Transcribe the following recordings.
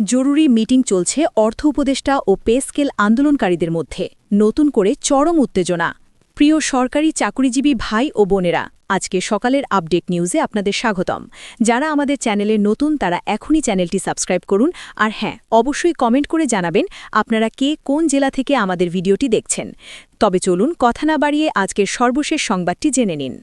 জরুরি মিটিং চলছে অর্থ উপদেষ্টা ও পে স্কেল আন্দোলনকারীদের মধ্যে। নতুন করে চরম উত্তেজনা। প্রিয় সরকারি চাকুরিজীবী ভাই ও বোনেরা, আজকে সকালের আপডেট নিউজে আপনাদের স্বাগতম। যারা আমাদের চ্যানেলে নতুন, তারা এখনই চ্যানেলটি সাবস্ক্রাইব করুন। আর হ্যাঁ অবশ্যই কমেন্ট করে জানাবেন আপনারা কে কোন জেলা থেকে আমাদের ভিডিওটি দেখছেন। তবে চলুন কথা না বাড়িয়ে আজকের সর্বশেষ সংবাদটি জেনে নিন।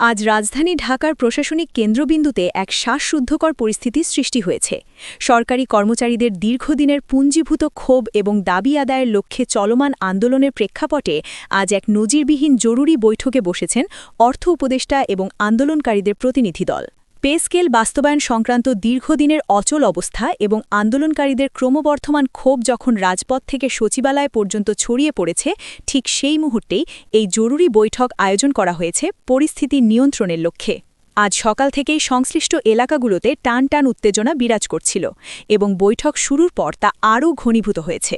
আজ রাজধানী ঢাকার প্রশাসনিক কেন্দ্রবিন্দুতে এক শ্বাসশুদ্ধকর পরিস্থিতি সৃষ্টি হয়েছে। সরকারি কর্মচারীদের দীর্ঘদিনের পুঞ্জীভূত ক্ষোভ এবং দাবি আদায়ের লক্ষ্যে চলমান আন্দোলনের প্রেক্ষাপটে আজ এক নজিরবিহীন জরুরি বৈঠকে বসেছেন অর্থ উপদেষ্টা এবং আন্দোলনকারীদের প্রতিনিধি দল। পে স্কেল বাস্তবায়ন সংক্রান্ত দীর্ঘদিনের অচল অবস্থা এবং আন্দোলনকারীদের ক্রমবর্ধমান ক্ষোভ যখন রাজপথ থেকে সচিবালয় পর্যন্ত ছড়িয়ে পড়েছে, ঠিক সেই মুহূর্তেই এই জরুরি বৈঠক আয়োজন করা হয়েছে পরিস্থিতি নিয়ন্ত্রণের লক্ষ্যে। আজ সকাল থেকেই সংশ্লিষ্ট এলাকাগুলোতে টান টান উত্তেজনা বিরাজ করছিল এবং বৈঠক শুরুর পর তা আরও ঘনীভূত হয়েছে।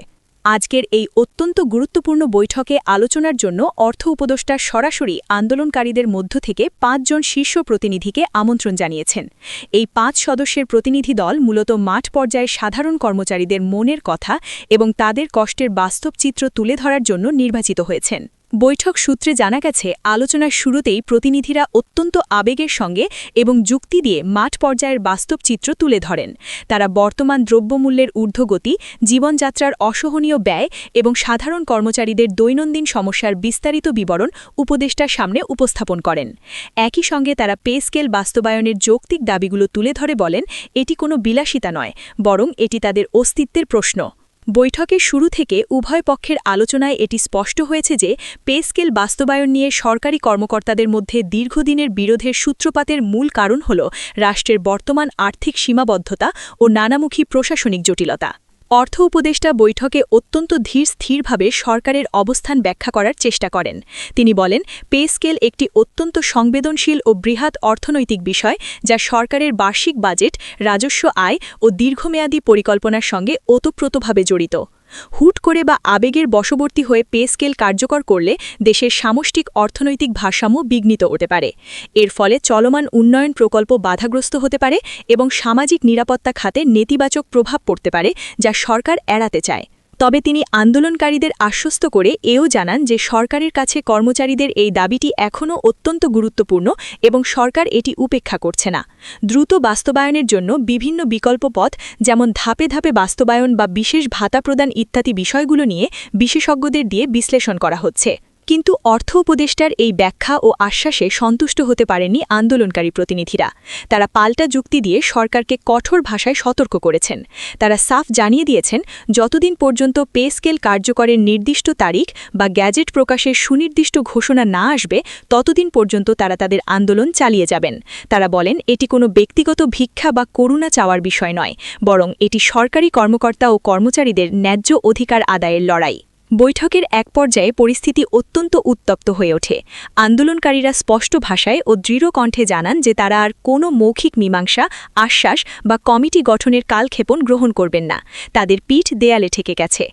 আজকের এই অত্যন্ত গুরুত্বপূর্ণ বৈঠকে আলোচনার জন্য অর্থ উপদেষ্টা সরাসরি আন্দোলনকারীদের মধ্য থেকে পাঁচজন শীর্ষ প্রতিনিধিকে আমন্ত্রণ জানিয়েছেন। এই পাঁচ সদস্যের প্রতিনিধি দল মূলত মাঠ পর্যায়ে সাধারণ কর্মচারীদের মনের কথা এবং তাদের কষ্টের বাস্তব চিত্র তুলে ধরার জন্য নির্বাচিত হয়েছেন। বৈঠক সূত্রে জানা গেছে, আলোচনার শুরুতেই প্রতিনিধিরা অত্যন্ত আবেগের সঙ্গে এবং যুক্তি দিয়ে মাঠ পর্যায়ের বাস্তব চিত্র তুলে ধরেন। তারা বর্তমান দ্রব্যমূল্যের ঊর্ধ্বগতি, জীবনযাত্রার অসহনীয় ব্যয় এবং সাধারণ কর্মচারীদের দৈনন্দিন সমস্যার বিস্তারিত বিবরণ উপদেষ্টার সামনে উপস্থাপন করেন। একই সঙ্গে তারা পে স্কেল বাস্তবায়নের যৌক্তিক দাবিগুলো তুলে ধরে বলেন, এটি কোনো বিলাসিতা নয়, বরং এটি তাদের অস্তিত্বের প্রশ্ন। বৈঠকের শুরু থেকে উভয় পক্ষের আলোচনায় এটি স্পষ্ট হয়েছে যে পে স্কেল বাস্তবায়ন নিয়ে সরকারি কর্মকর্তাদের মধ্যে দীর্ঘদিনের বিরোধের সূত্রপাতের মূল কারণ হল রাষ্ট্রের বর্তমান আর্থিক সীমাবদ্ধতা ও নানামুখী প্রশাসনিক জটিলতা। অর্থ উপদেষ্টা বৈঠকে অত্যন্ত ধীর স্থিরভাবে সরকারের অবস্থান ব্যাখ্যা করার চেষ্টা করেন। তিনি বলেন, পে স্কেল একটি অত্যন্ত সংবেদনশীল ও বৃহৎ অর্থনৈতিক বিষয় যা সরকারের বার্ষিক বাজেট, রাজস্ব আয় ও দীর্ঘমেয়াদী পরিকল্পনার সঙ্গে ওতপ্রোতভাবে জড়িত। হুট করে বা আবেগের বশবর্তী হয়ে পে স্কেল কার্যকর করলে দেশের সামষ্টিক অর্থনৈতিক ভারসাম্য বিঘ্নিত হতে পারে। এর ফলে চলমান উন্নয়ন প্রকল্প বাধাগ্রস্ত হতে পারে এবং সামাজিক নিরাপত্তা খাতে নেতিবাচক প্রভাব পড়তে পারে, যা সরকার এড়াতে চায়। তবে তিনি আন্দোলনকারীদের আশ্বস্ত করে এও জানান যে সরকারের কাছে কর্মচারীদের এই দাবিটি এখনও অত্যন্ত গুরুত্বপূর্ণ এবং সরকার এটি উপেক্ষা করছে না। দ্রুত বাস্তবায়নের জন্য বিভিন্ন বিকল্প পথ, যেমন ধাপে ধাপে বাস্তবায়ন বা বিশেষ ভাতা প্রদান ইত্যাদি বিষয়গুলো নিয়ে বিশেষজ্ঞদের দিয়ে বিশ্লেষণ করা হচ্ছে। কিন্তু অর্থ উপদেষ্টার এই ব্যাখ্যা ও আশ্বাসে সন্তুষ্ট হতে পারেননি আন্দোলনকারী প্রতিনিধিরা। তারা পাল্টা যুক্তি দিয়ে সরকারকে কঠোর ভাষায় সতর্ক করেছেন। তারা সাফ জানিয়ে দিয়েছেন, যতদিন পর্যন্ত পে স্কেল কার্যকরের নির্দিষ্ট তারিখ বা গ্যাজেট প্রকাশের সুনির্দিষ্ট ঘোষণা না আসবে, ততদিন পর্যন্ত তারা তাদের আন্দোলন চালিয়ে যাবেন। তারা বলেন, এটি কোনো ব্যক্তিগত ভিক্ষা বা করুণা চাওয়ার বিষয় নয়, বরং এটি সরকারি কর্মকর্তা ও কর্মচারীদের ন্যায্য অধিকার আদায়ের লড়াই। বৈঠকের এক পর্যায়ে পরিস্থিতি অত্যন্ত উত্তপ্ত হয়ে ওঠে। আন্দোলনকারীরা স্পষ্ট ভাষায় ও দৃঢ় কণ্ঠে জানান যে তারা আর কোনো মৌখিক মীমাংসা, আশ্বাস বা কমিটি গঠনের কালক্ষেপণ গ্রহণ করবেন না। তাদের পিঠ দেয়ালে ঠেকে গেছে।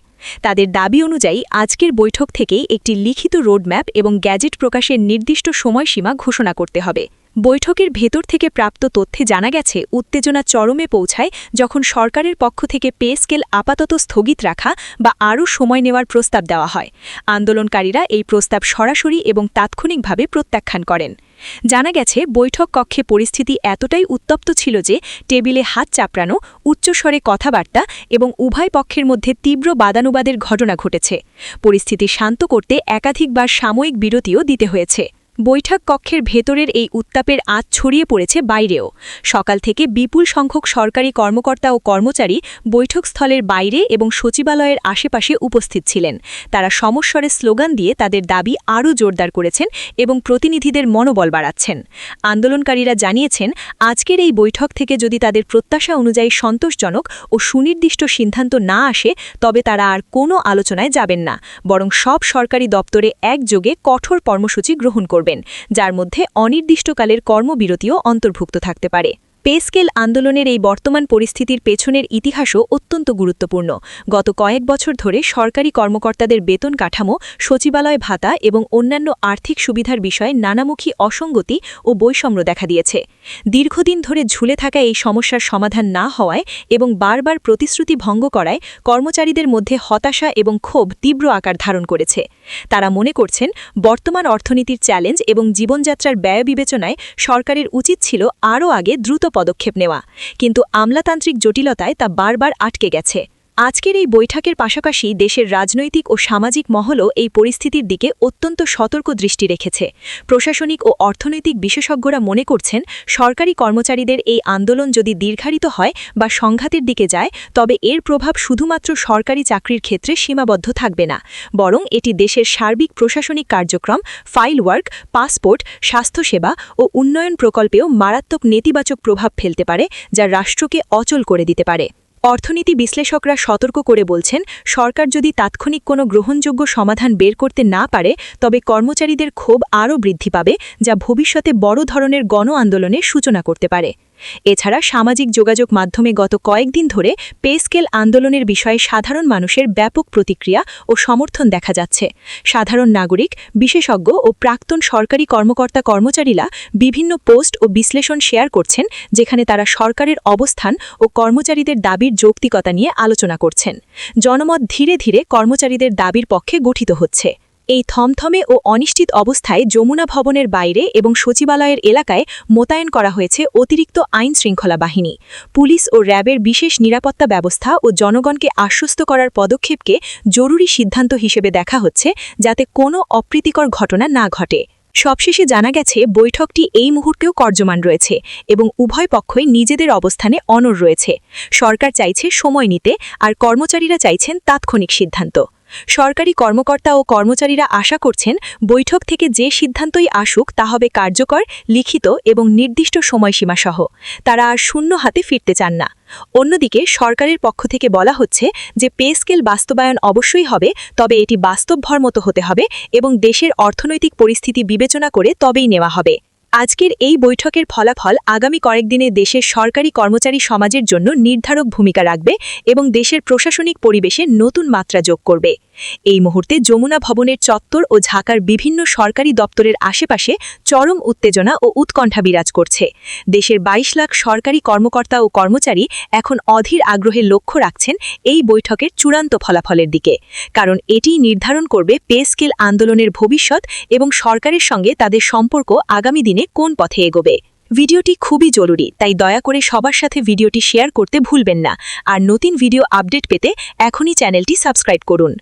তাদের দাবি অনুযায়ী আজকের বৈঠক থেকেই একটি লিখিত রোডম্যাপ এবং গ্যাজেট প্রকাশের নির্দিষ্ট সময়সীমা ঘোষণা করতে হবে। বৈঠকের ভেতর থেকে প্রাপ্ত তথ্যে জানা গেছে, উত্তেজনা চরমে পৌঁছায় যখন সরকারের পক্ষ থেকে পে স্কেল আপাতত স্থগিত রাখা বা আরও সময় নেওয়ার প্রস্তাব দেওয়া হয়। আন্দোলনকারীরা এই প্রস্তাব সরাসরি এবং তাৎক্ষণিকভাবে প্রত্যাখ্যান করেন। জানা গেছে, বৈঠক কক্ষে পরিস্থিতি এতটাই উত্তপ্ত ছিল যে টেবিলে হাত চাপড়ানো, উচ্চস্বরে কথাবার্তা এবং উভয় পক্ষের মধ্যে তীব্র বাদানুবাদের ঘটনা ঘটেছে। পরিস্থিতি শান্ত করতে একাধিকবার সাময়িক বিরতিও দিতে হয়েছে। বৈঠক কক্ষের ভেতরের এই উত্তাপের আঁচ ছড়িয়ে পড়েছে বাইরেও। সকাল থেকে বিপুল সংখ্যক সরকারি কর্মকর্তা ও কর্মচারী বৈঠকস্থলের বাইরে এবং সচিবালয়ের আশেপাশে উপস্থিত ছিলেন। তারা সমস্বরে স্লোগান দিয়ে তাদের দাবি আরও জোরদার করেছেন এবং প্রতিনিধিদের মনোবল বাড়াচ্ছেন। আন্দোলনকারীরা জানিয়েছেন, আজকের এই বৈঠক থেকে যদি তাদের প্রত্যাশা অনুযায়ী সন্তোষজনক ও সুনির্দিষ্ট সিদ্ধান্ত না আসে, তবে তারা আর কোনো আলোচনায় যাবেন না। বরং সব সরকারি দপ্তরে একযোগে কঠোর কর্মসূচি গ্রহণ করবে। করবেন, যার মধ্যে অনির্দিষ্টকালের কর্মবিরতিও অন্তর্ভুক্ত থাকতে পারে। পে স্কেল আন্দোলনের এই বর্তমান পরিস্থিতির পেছনের ইতিহাসও অত্যন্ত গুরুত্বপূর্ণ। গত কয়েক বছর ধরে সরকারি কর্মকর্তাদের বেতন কাঠামো, সচিবালয় ভাতা এবং অন্যান্য আর্থিক সুবিধার বিষয়ে নানামুখী অসঙ্গতি ও বৈষম্য দেখা দিয়েছে। দীর্ঘদিন ধরে ঝুলে থাকা এই সমস্যার সমাধান না হওয়ায় এবং বারবার প্রতিশ্রুতি ভঙ্গ করায় কর্মচারীদের মধ্যে হতাশা এবং ক্ষোভ তীব্র আকার ধারণ করেছে। তারা মনে করছেন বর্তমান অর্থনীতির চ্যালেঞ্জ এবং জীবনযাত্রার ব্যয় বিবেচনায় সরকারের উচিত ছিল আরও আগে দ্রুত পদক্ষেপ নেওয়া। কিন্তু আমলাতান্ত্রিক জটিলতায় তা বারবার আটকে গেছে। আজকের এই বৈঠকের পাশাপাশি দেশের রাজনৈতিক ও সামাজিক মহলও এই পরিস্থিতির দিকে অত্যন্ত সতর্ক দৃষ্টি রেখেছে। প্রশাসনিক ও অর্থনৈতিক বিশেষজ্ঞরা মনে করছেন, সরকারি কর্মচারীদের এই আন্দোলন যদি দীর্ঘায়িত হয় বা সংঘাতের দিকে যায়, তবে এর প্রভাব শুধুমাত্র সরকারি চাকরির ক্ষেত্রে সীমাবদ্ধ থাকবে না। বরং এটি দেশের সার্বিক প্রশাসনিক কার্যক্রম, ফাইল ওয়ার্ক, পাসপোর্ট, স্বাস্থ্যসেবা ও উন্নয়ন প্রকল্পেও মারাত্মক নেতিবাচক প্রভাব ফেলতে পারে, যা রাষ্ট্রকে অচল করে দিতে পারে। অর্থনীতি বিশ্লেষকরা সতর্ক করে বলছেন, সরকার যদি তাৎক্ষণিক কোনো গ্রহণযোগ্য সমাধান বের করতে না পারে, তবে কর্মচারীদের ক্ষোভ আরও বৃদ্ধি পাবে, যা ভবিষ্যতে বড় ধরনের গণ আন্দোলনের সূচনা করতে পারে। এছাড়া সামাজিক যোগাযোগ মাধ্যমে গত কয়েকদিন ধরে পে স্কেল আন্দোলনের বিষয়ে সাধারণ মানুষের ব্যাপক প্রতিক্রিয়া ও সমর্থন দেখা যাচ্ছে। সাধারণ নাগরিক, বিশেষজ্ঞ ও প্রাক্তন সরকারি কর্মকর্তা কর্মচারীরা বিভিন্ন পোস্ট ও বিশ্লেষণ শেয়ার করছেন, যেখানে তারা সরকারের অবস্থান ও কর্মচারীদের দাবির যৌক্তিকতা নিয়ে আলোচনা করছেন। জনমত ধীরে ধীরে কর্মচারীদের দাবির পক্ষে গঠিত হচ্ছে। এই থমথমে ও অনিশ্চিত অবস্থায় যমুনা ভবনের বাইরে এবং সচিবালয়ের এলাকায় মোতায়েন করা হয়েছে অতিরিক্ত আইন শৃঙ্খলা বাহিনী। পুলিশ ও র্যাবের বিশেষ নিরাপত্তা ব্যবস্থা ও জনগণকে আশ্বস্ত করার পদক্ষেপকে জরুরি সিদ্ধান্ত হিসেবে দেখা হচ্ছে যাতে কোনো অপ্রীতিকর ঘটনা না ঘটে। সবশেষে জানা গেছে, বৈঠকটি এই মুহূর্তেও কর্যমান রয়েছে এবং উভয় পক্ষই নিজেদের অবস্থানে অনর রয়েছে। সরকার চাইছে সময় নিতে, আর কর্মচারীরা চাইছেন তাৎক্ষণিক সিদ্ধান্ত। সরকারি কর্মকর্তা ও কর্মচারীরা আশা করছেন বৈঠক থেকে যে সিদ্ধান্তই আসুক তা হবে কার্যকর, লিখিত এবং নির্দিষ্ট সময়সীমা সহ তারা আর শূন্য হাতে ফিরতে চান না। অন্যদিকে সরকারের পক্ষ থেকে বলা হচ্ছে যে পে স্কেল বাস্তবায়ন অবশ্যই হবে, তবে এটি বাস্তবভর মতো হতে হবে এবং দেশের অর্থনৈতিক পরিস্থিতি বিবেচনা করে তবেই নেওয়া হবে। আজকের এই বৈঠকের ফলাফল আগামী কয়েকদিনে দেশের সরকারি কর্মচারী সমাজের জন্য নির্ধারক ভূমিকা রাখবে এবং দেশের প্রশাসনিক পরিবেশে নতুন মাত্রা যোগ করবে। এই মুহূর্তে যমুনা ভবনের চত্বর ও ঢাকার বিভিন্ন সরকারি দপ্তরের আশেপাশে চরম উত্তেজনা ও উৎকণ্ঠা বিরাজ করছে। দেশের ২২ লাখ সরকারি কর্মকর্তা ও কর্মচারী এখন অধীর আগ্রহে লক্ষ্য রাখছেন এই বৈঠকের চূড়ান্ত ফলাফলের দিকে। কারণ এটিই নির্ধারণ করবে পে স্কেল আন্দোলনের ভবিষ্যৎ এবং সরকারের সঙ্গে তাদের সম্পর্ক আগামী দিনে কোন পথে এগোবে। ভিডিওটি খুবই জরুরি, তাই দয়া করে সবার সাথে ভিডিওটি শেয়ার করতে ভুলবেন না। আর নতুন ভিডিও আপডেট পেতে এখনই চ্যানেলটি সাবস্ক্রাইব করুন।